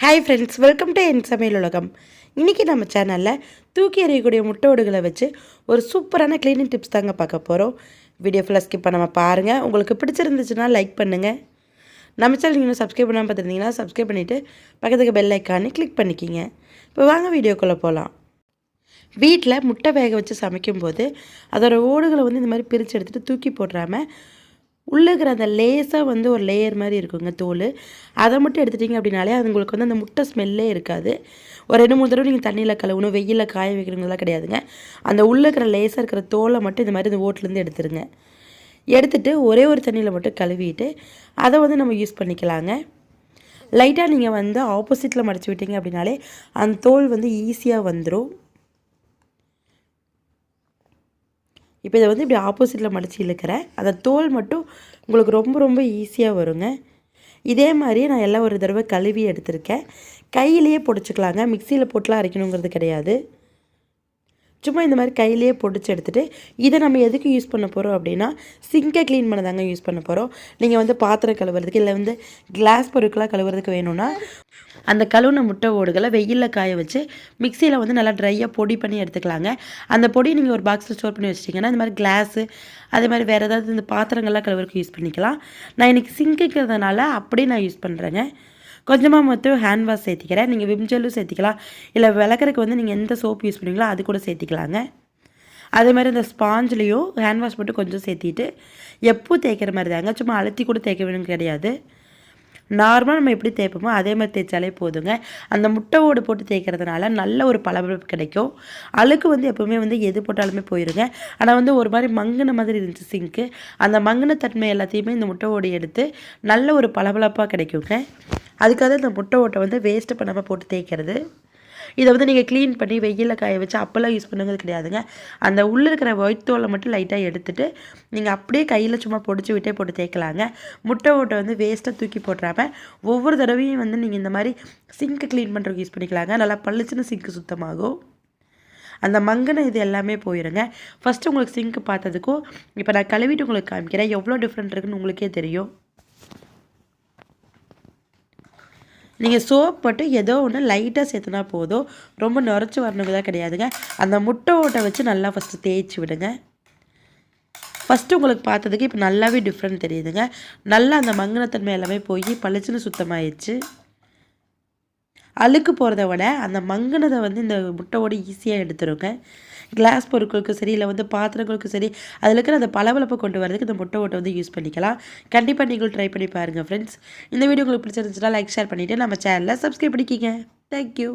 Hi friends welcome to என் சமையல் உலகம் இன்றைக்கி நம்ம சேனலில் தூக்கி எறியக்கூடிய முட்டை ஓடுகளை வச்சு ஒரு சூப்பரான க்ளீனிங் டிப்ஸ் தாங்க பார்க்க போகிறோம் வீடியோ ஃபுல்லாக ஸ்கிப் பண்ணாமல் பாருங்கள் உங்களுக்கு பிடிச்சிருந்துச்சுன்னா லைக் பண்ணுங்கள் நம்ம சேனல் நீங்கள் சப்ஸ்கிரைப் பண்ணாமல் பார்த்துருந்தீங்கன்னா சப்ஸ்கிரைப் பண்ணிவிட்டு பக்கத்துக்கு பெல் ஐக்கானே கிளிக் பண்ணிக்கிங்க. இப்போ வாங்க வீடியோக்குள்ளே போகலாம் வீட்டில் முட்டை வேக வச்சு சமைக்கும்போது அதோடய ஓடுகளை வந்து இந்த மாதிரி பிரித்து எடுத்துகிட்டு தூக்கி போடுறாமல் உள்ளே இருக்கிற அந்த லேஸாக வந்து ஒரு லேயர் மாதிரி இருக்குங்க தோல். அதை மட்டும் எடுத்துட்டிங்க அப்படின்னாலே அது உங்களுக்கு வந்து அந்த முட்டை ஸ்மெல்லே இருக்காது. ஒரு ரெண்டு மூணு தடவை நீங்கள் தண்ணியில் கழுவணும் வெயிலில் காய வைக்கணுங்கிறதெல்லாம் கிடையாதுங்க. அந்த உள்ளே இருக்கிற லேஸாக இருக்கிற தோலை மட்டும் இந்த மாதிரி இந்த ஓட்டிலேருந்து எடுத்துருங்க. எடுத்துகிட்டு ஒரே ஒரு தண்ணியில் மட்டும் கழுவிட்டு அதை வந்து நம்ம யூஸ் பண்ணிக்கலாங்க. லைட்டாக நீங்கள் வந்து ஆப்போசிட்டில் மடித்து விட்டீங்க அப்படின்னாலே அந்த தோல் வந்து ஈஸியாக வந்துடும் இப்போ இதை வந்து இப்படி ஆப்போசிட்டில் மடித்து இழுக்கிறேன். அந்த தோல் மட்டும் உங்களுக்கு ரொம்ப ரொம்ப ஈஸியாக வருங்க. இதே மாதிரி நான் எல்லாம் ஒரு தடவை கழுவி எடுத்திருக்கேன். கையிலேயே பொடிச்சிக்கலாங்க. மிக்சியில் போட்டுலாம் அரைக்கணுங்கிறது கிடையாது. சும்மா இந்த மாதிரி கையிலேயே பொடிச்சு எடுத்துகிட்டு இதை நம்ம எதுக்கு யூஸ் பண்ண போகிறோம் அப்படின்னா சிங்கை க்ளீன் பண்ண தாங்க யூஸ் பண்ண போகிறோம் நீங்கள் வந்து பாத்திரம் கழுவுறதுக்கு இல்லை வந்து கிளாஸ் பொருட்களாக கழுவுறதுக்கு வேணும்னா அந்த கழுவுன முட்டை ஓடுகளை வெயிலில் காய வச்சு மிக்சியில் வந்து நல்லா ட்ரையாக பொடி பண்ணி எடுத்துக்கலாங்க. அந்த பொடி நீங்கள் ஒரு பாக்ஸில் ஸ்டோர் பண்ணி வச்சிட்டிங்கன்னா இந்த மாதிரி கிளாஸு அதே மாதிரி வேறு ஏதாவது இந்த பாத்திரங்கள்லாம் கழுவுறதுக்கு யூஸ் பண்ணிக்கலாம். நான் இன்றைக்கி சிங்க்குக்கிறதுனால அப்படியே நான் யூஸ் பண்ணுறேங்க கொஞ்சமாக மட்டும் ஹேண்ட் வாஷ் சேர்த்திக்கிறேன். நீங்கள் விம் ஜெல்லும் சேர்த்திக்கலாம். இல்லை விளக்குறதுக்கு வந்து நீங்கள் எந்த சோப் யூஸ் பண்ணுவீங்களோ அது கூட சேர்த்திக்கலாங்க. அதே மாதிரி இந்த ஸ்பாஞ்சிலையும் ஹேண்ட் வாஷ் மட்டும் கொஞ்சம் சேர்த்திட்டு எப்போ தேய்க்கிற மாதிரி தாங்க சும்மா அழுத்தி கூட தேய்க்க வேணும் கிடையாது. நார்மலாக நம்ம எப்படி தேய்ப்போமோ அதே மாதிரி தேய்ச்சாலே போதுங்க. அந்த முட்டை ஓடு போட்டு தேய்க்கிறதுனால நல்ல ஒரு பளபளப்பு கிடைக்கும். அழுக்கு வந்து எப்போவுமே வந்து எது போட்டாலுமே போயிருங்க. ஆனால் வந்து ஒரு மாதிரி மங்கின மாதிரி இருந்துச்சு சிங்க்கு அந்த மங்கின தன்மை எல்லாத்தையுமே இந்த முட்டை ஓடு எடுத்து நல்ல ஒரு பளபளப்பாக கிடைக்குங்க. அதுக்காக இந்த முட்டை ஓட்டை வந்து வேஸ்ட்டு பண்ணாமல் போட்டு தேய்க்கிறது. இதை வந்து நீங்கள் க்ளீன் பண்ணி வெயிலில் காய வச்சு அப்போல்லாம் யூஸ் பண்ணுங்கிறது கிடையாதுங்க. அந்த உள்ளே இருக்கிற ஒயிட் தோலை மட்டும் லைட்டாக எடுத்துகிட்டு நீங்கள் அப்படியே கையில் சும்மா பொடிச்சு விட்டே போட்டு தேய்க்கலாங்க. முட்டை ஓட்டை வந்து வேஸ்ட்டாக தூக்கி போட்டுறாமல் ஒவ்வொரு தடவையும் வந்து நீங்கள் இந்த மாதிரி சிங்க்கு க்ளீன் பண்ணுறதுக்கு யூஸ் பண்ணிக்கலாங்க. நல்லா பளிச்சுன்னு சிங்க்கு சுத்தமாகும். அந்த மங்கின இது எல்லாமே போயிடுங்க ஃபஸ்ட்டு உங்களுக்கு சிங்க் பார்த்ததுக்கும் இப்போ நான் கழுவிட்டு உங்களுக்கு காமிக்கிறேன். எவ்வளோ டிஃப்ரெண்ட் இருக்குன்னு உங்களுக்கே தெரியும். நீங்கள் சோப் மட்டும் ஏதோ ஒன்று லைட்டாக சேர்த்துனா போதும். ரொம்ப நுரைச்சி வரணுங்க தான் கிடையாதுங்க. அந்த முட்டை ஓட்டை வச்சு நல்லா ஃபஸ்ட்டு தேய்ச்சி விடுங்க. ஃபஸ்ட்டு உங்களுக்கு பார்த்ததுக்கு இப்போ நல்லாவே டிஃப்ரெண்ட் தெரியுதுங்க. நல்லா அந்த மங்கினத்தன்மை எல்லாமே போய் பளிச்சுன்னு சுத்தமாயிடுச்சு. அழுக்கு போகிறத விட அந்த மங்கினதை வந்து இந்த முட்டையோடு ஈஸியாக எடுத்துருங்க. கிளாஸ் பொருட்களுக்கும் சரி இல்லை வந்து பாத்திரங்களுக்கும் சரி அதில் இருக்கிற அந்த பளபளப்பு கொண்டு வரதுக்கு இந்த முட்டை ஓட்டை வந்து யூஸ் பண்ணிக்கலாம். கண்டிப்பாக நீங்களும் ட்ரை பண்ணி பாருங்கள் ஃப்ரெண்ட்ஸ் இந்த வீடியோ உங்களுக்கு பிடிச்சிருந்துச்சுன்னா லைக் ஷேர் பண்ணிவிட்டு நம்ம சேனலில் சப்ஸ்கிரைப் பண்ணிக்கிங்க. தேங்க்யூ